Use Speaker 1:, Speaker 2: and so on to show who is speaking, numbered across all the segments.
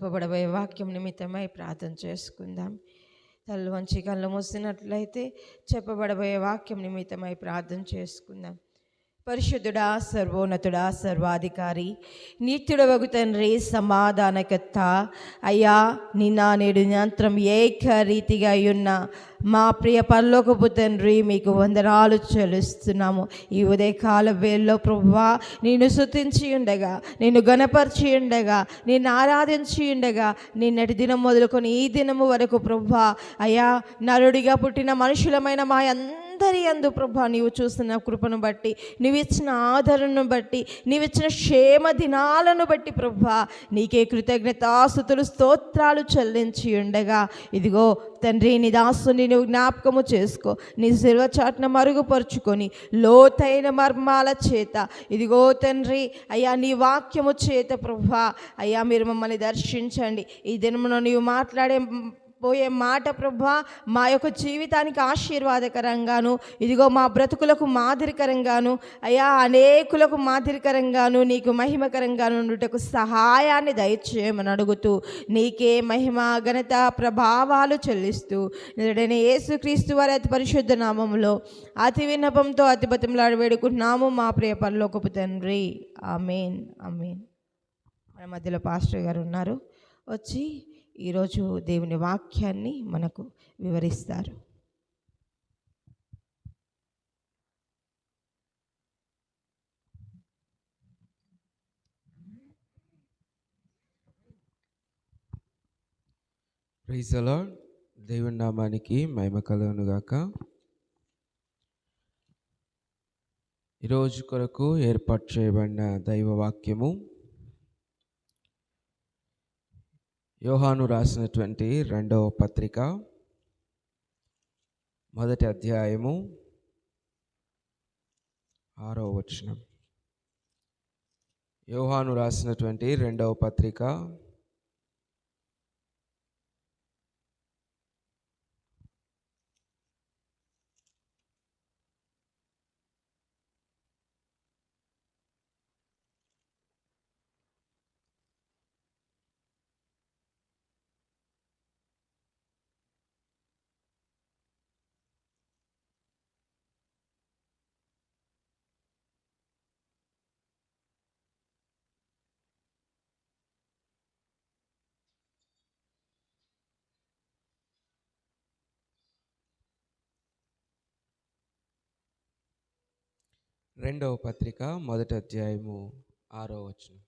Speaker 1: చెప్పబడబోయే వాక్యం నిమిత్తమై ప్రార్థన చేసుకుందాం. తల్లు వంచి కళ్ళు మూసినట్లయితే చెప్పబడబోయే వాక్యం నిమిత్తమై ప్రార్థన చేసుకుందాం. పరిశుద్ధుడా సర్వోన్నతుడా సర్వాధికారి నిత్యుడవగు తండ్రి సమాధానకర్త. అయ్యా నిన్న నేడు నిరంతరం ఏక రీతిగా ఉన్న మా ప్రియ పరలోకపు తండ్రి మీకు వందనాలు చెల్లిస్తున్నాము. ఈ ఉదయకాల వేల్లో ప్రభువా నేను శుతించి ఉండగా నేను గణపరిచి ఉండగా నేను ఆరాధించి ఉండగా నిన్నటి దినం మొదలుకొని ఈ దినము వరకు ప్రభువా అయ్యా నరుడిగా పుట్టిన మనుషులమైన మా అందరి అందు ప్రభా నీవు చూస్తున్న కృపను బట్టి నీవు ఇచ్చిన ఆదరణను బట్టి నీవు ఇచ్చిన క్షేమ దినాలను బట్టి ప్రభా నీకే కృతజ్ఞతాసుతులు స్తోత్రాలు చెల్లించి ఉండగా. ఇదిగో తండ్రి నీ దాసుని నువ్వు జ్ఞాపకము చేసుకో నీ శిల్వచాట్న మరుగుపరుచుకొని లోతైన మర్మాల చేత. ఇదిగో తండ్రి అయ్యా నీ వాక్యము చేత ప్రభా అయ్యా మీరు మమ్మల్ని దర్శించండి. ఈ దినమున నీవు మాట్లాడే పోయే మాట ప్రభా మా యొక్క జీవితానికి ఆశీర్వాదకరంగాను ఇదిగో మా బ్రతుకులకు మాదిరికరంగాను అయ్యా అనేకులకు మాదిరికరంగాను నీకు మహిమకరంగాను ఉండుటకు సహాయాన్ని దయచేయమని అడుగుతూ నీకే మహిమ ఘనత ప్రభావాలు చెల్లిస్తూ నిజడైన యేసుక్రీస్తు వారి అతి పరిశుద్ధ నామంలో అతి విన్నపంతో అతి బతిమలాడి వేడుకుంటున్నాము మా ప్రియ పరలోకపు తండ్రి. ఆమెన్. ఆమెన్. మన మధ్యలో పాస్టర్ గారు ఉన్నారు. వచ్చి ఈరోజు దేవుని వాక్యాన్ని మనకు వివరిస్తారు.
Speaker 2: ప్రైజ్ అలాడ్ దేవుని నామానికి మహిమ కలుగునుగాక ఈరోజు కొరకు ఏర్పాటు చేయబడిన దైవ వాక్యము యోహాను రాసినటువంటి రెండవ పత్రిక మొదటి అధ్యాయము ఆరో వచనం. యోహాను రాసినటువంటి రెండవ పత్రిక రెండవ పత్రిక మొదటి అధ్యాయము ఆరో వచనం.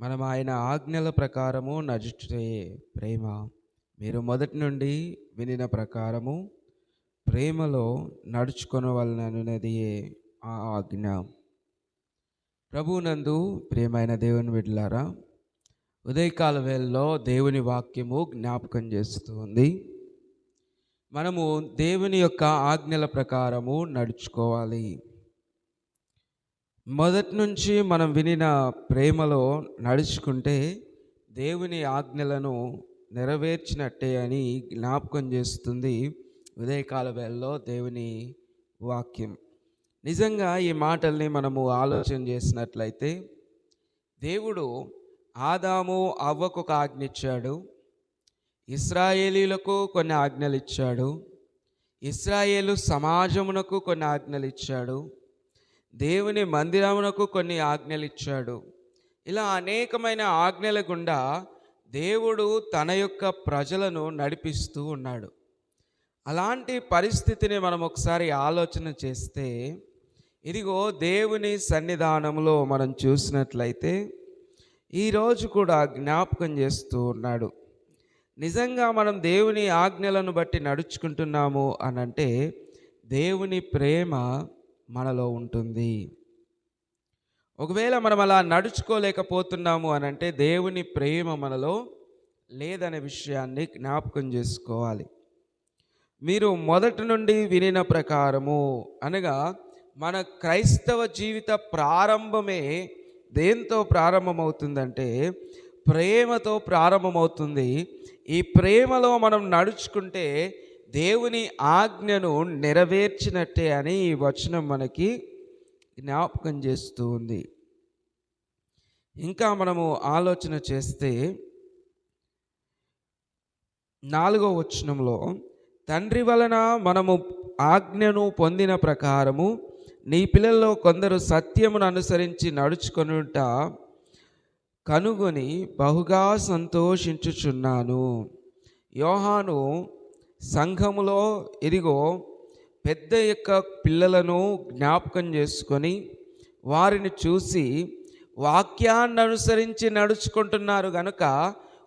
Speaker 2: మనం ఆయన ఆజ్ఞల ప్రకారము నడుచుటే ప్రేమ. మీరు మొదటి నుండి వినిన ప్రకారము ప్రేమలో నడుచుకొనవలననున్నది ఆ ఆజ్ఞ. ప్రభునందు ప్రియమైన దేవుని విడ్లారా ఉదయకాల వేళలో దేవుని వాక్యము జ్ఞాపకం చేస్తుంది మనము దేవుని యొక్క ఆజ్ఞల ప్రకారము నడుచుకోవాలి. మొదటి నుంచి మనం వినిన ప్రేమలో నడుచుకుంటే దేవుని ఆజ్ఞలను నెరవేర్చినట్టే అని జ్ఞాపకం చేస్తుంది ఉదయకాల వేళలో దేవుని వాక్యం. నిజంగా ఈ మాటల్ని మనము ఆలోచన చేసినట్లయితే దేవుడు ఆదాము అవ్వకు ఒక ఆజ్ఞ ఇచ్చాడు. ఇస్రాయేలీలకు కొన్ని ఆజ్ఞలు ఇచ్చాడు ఇస్రాయేలు సమాజమునకు కొన్ని ఆజ్ఞలు ఇచ్చాడు దేవుని మందిరమునకు కొన్ని ఆజ్ఞలు ఇచ్చాడు ఇలా అనేకమైన ఆజ్ఞల గుండా దేవుడు తన యొక్క ప్రజలను నడిపిస్తూ ఉన్నాడు. అలాంటి పరిస్థితిని మనం ఒకసారి ఆలోచన చేస్తే ఇదిగో దేవుని సన్నిధానంలో మనం చూసినట్లయితే ఈరోజు కూడా జ్ఞాపకం చేస్తూ ఉన్నాడు. నిజంగా మనం దేవుని ఆజ్ఞలను బట్టి నడుచుకుంటున్నాము అని అంటే దేవుని ప్రేమ మనలో ఉంటుంది. ఒకవేళ మనం అలా నడుచుకోలేకపోతున్నాము అని అంటే దేవుని ప్రేమ మనలో లేదనే విషయాన్ని జ్ఞాపకం చేసుకోవాలి. మీరు మొదటి నుండి వినిన ప్రకారము అనగా మన క్రైస్తవ జీవిత ప్రారంభమే దేంతో ప్రారంభమవుతుందంటే ప్రేమతో ప్రారంభమవుతుంది. ఈ ప్రేమలో మనం నడుచుకుంటే దేవుని ఆజ్ఞను నెరవేర్చినట్టే అని ఈ వచనం మనకి జ్ఞాపకం చేస్తూ ఉంది. ఇంకా మనము ఆలోచన చేస్తే నాలుగో వచనంలో తండ్రి వలన మనము ఆజ్ఞను పొందిన ప్రకారము నీ పిల్లల్లో కొందరు సత్యమును అనుసరించి నడుచుకొనుట కనుగొని బహుగా సంతోషించుచున్నాను. యోహాను సంఘములో ఇదిగో పెద్ద యొక్క పిల్లలను జ్ఞాపకం చేసుకొని వారిని చూసి వాక్యాన్ని అనుసరించి నడుచుకుంటున్నారు గనుక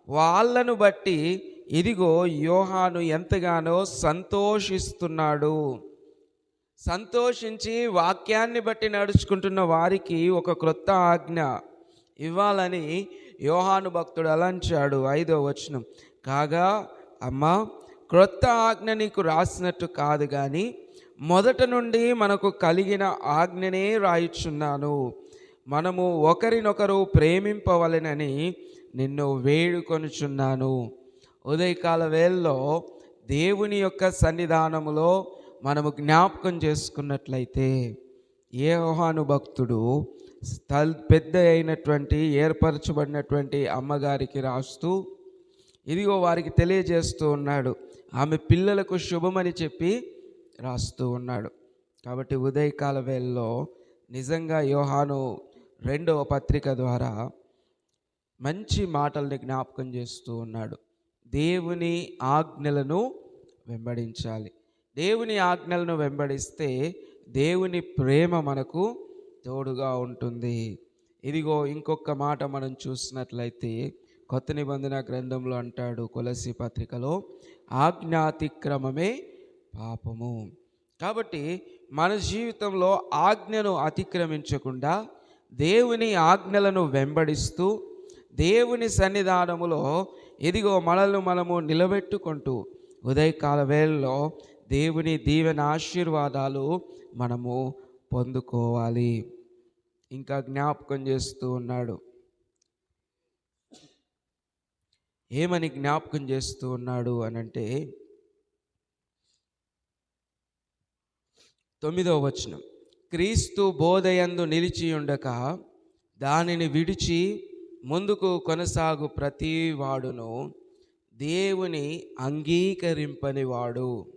Speaker 2: వాళ్ళను బట్టి ఇదిగో యోహాను ఎంతగానో సంతోషిస్తున్నాడు. సంతోషించి వాక్యాన్ని బట్టి నడుచుకుంటున్న వారికి ఒక క్రొత్త ఆజ్ఞ. ఇవ్వాలని యోహాను భక్తుడు అలంచాడు ఐదో వచనం. కాగా అమ్మా క్రొత్త ఆజ్ఞ నీకు రాసినట్టు కాదు కానీ మొదట నుండి మనకు కలిగిన ఆజ్ఞనే రాయిచున్నాను. మనము ఒకరినొకరు ప్రేమింపవలెనని నిన్ను వేడుకొనుచున్నాను. ఉదయకాల వేళలో దేవుని యొక్క సన్నిధానములో మనము జ్ఞాపకం చేసుకున్నట్లయితే ఏ భక్తుడు స్థల్ పెద్ద అయినటువంటి ఏర్పరచబడినటువంటి అమ్మగారికి రాస్తూ ఇదిగో వారికి తెలియజేస్తూ ఉన్నాడు. ఆమె పిల్లలకు శుభమని చెప్పి రాస్తూ ఉన్నాడు. కాబట్టి ఉదయకాల వేళలో నిజంగా యోహాను రెండవ పత్రిక ద్వారా మంచి మాటల్ని జ్ఞాపకం చేస్తూ ఉన్నాడు. దేవుని ఆజ్ఞలను వెంబడించాలి. దేవుని ఆజ్ఞలను వెంబడిస్తే దేవుని ప్రేమ మనకు తోడుగా ఉంటుంది. ఇదిగో ఇంకొక మాట మనం చూసినట్లయితే కొత్త నిబంధన గ్రంథంలో అంటాడు కొలసి పత్రికలో ఆజ్ఞాతిక్రమమే పాపము. కాబట్టి మన జీవితంలో ఆజ్ఞను అతిక్రమించకుండా దేవుని ఆజ్ఞలను వెంబడిస్తూ దేవుని సన్నిధానములో ఇదిగో మనల్ని మనము నిలబెట్టుకుంటూ ఉదయకాల వేళలో దేవుని దీవెన ఆశీర్వాదాలు మనము పొందుకోవాలి. ఇంకా జ్ఞాపకం చేస్తూ ఉన్నాడు. ఏమని జ్ఞాపకం చేస్తూ ఉన్నాడు అనంటే తొమ్మిదవ వచనం. క్రీస్తు బోధయందు నిలిచి ఉండక దానిని విడిచి ముందుకు కొనసాగు ప్రతి వాడును దేవుని అంగీకరింపని వాడు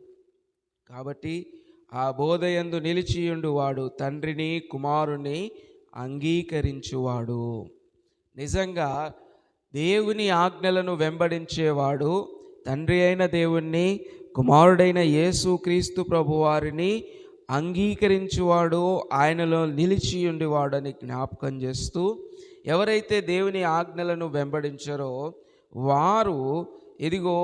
Speaker 2: కాబట్టి ఆ బోధయందు నిలిచియుండువాడు తండ్రిని కుమారుని అంగీకరించువాడు. నిజంగా దేవుని ఆజ్ఞలను వెంబడించేవాడు తండ్రి అయిన దేవుణ్ణి కుమారుడైన యేసు క్రీస్తు ప్రభువారిని అంగీకరించువాడు ఆయనలో నిలిచి ఉండేవాడని జ్ఞాపకం చేస్తూ ఎవరైతే దేవుని ఆజ్ఞలను వెంబడించారో వారు ఇదిగో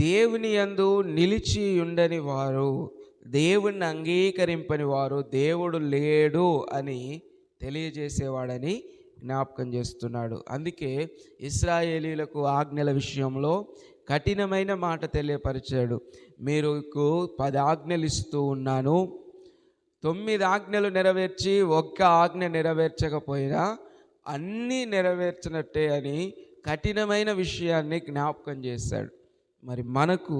Speaker 2: దేవుని యందు నిలిచి ఉండని వారు దేవుణ్ణి అంగీకరింపని వారు దేవుడు లేడు అని తెలియజేసేవాడని జ్ఞాపకం చేస్తున్నాడు. అందుకే ఇస్రాయేలీలకు ఆజ్ఞల విషయంలో కఠినమైన మాట తెలియపరిచాడు. మీకు పది ఆజ్ఞలు ఇస్తూ ఉన్నాను. తొమ్మిది ఆజ్ఞలు నెరవేర్చి ఒక్క ఆజ్ఞ నెరవేర్చకపోయినా అన్నీ నెరవేర్చినట్టే అని కఠినమైన విషయాన్ని జ్ఞాపకం చేశాడు. మరి మనకు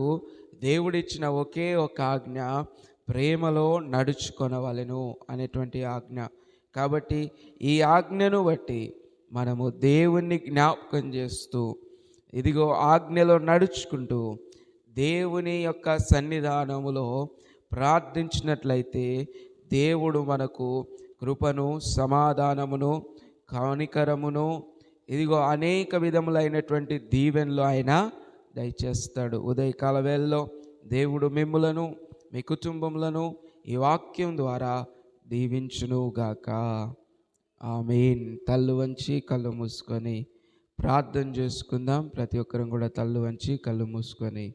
Speaker 2: దేవుడిచ్చిన ఒకే ఒక ఆజ్ఞ ప్రేమలో నడుచుకొనవలెను అనేటువంటి ఆజ్ఞ. కాబట్టి ఈ ఆజ్ఞను బట్టి మనము దేవుణ్ణి జ్ఞాపకం చేస్తూ ఇదిగో ఆజ్ఞలో నడుచుకుంటూ దేవుని యొక్క సన్నిధానములో ప్రార్థించినట్లయితే దేవుడు మనకు కృపను సమాధానమును కనికరమును ఇదిగో అనేక విధములైనటువంటి దీవెనలు ఆయన దయచేస్తాడు. ఉదయకాల వేళలో దేవుడు మిమ్ములను మీ కుటుంబములను ఈ వాక్యం ద్వారా దీవించునుగాక. ఆమెన్. తల్లు వంచి కళ్ళు మూసుకొని ప్రార్థన చేసుకుందాం. ప్రతి ఒక్కరం కూడా తల్లు వంచి కళ్ళు మూసుకొని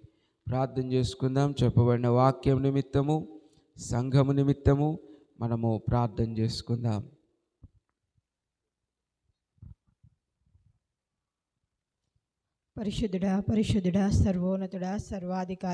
Speaker 2: ప్రార్థన చేసుకుందాం. చెప్పబడిన వాక్యం నిమిత్తము సంఘము నిమిత్తము మనము ప్రార్థన చేసుకుందాం.
Speaker 1: పరిశుద్ధుడా పరిశుద్ధుడా సర్వోన్నతుడా సర్వాధికారి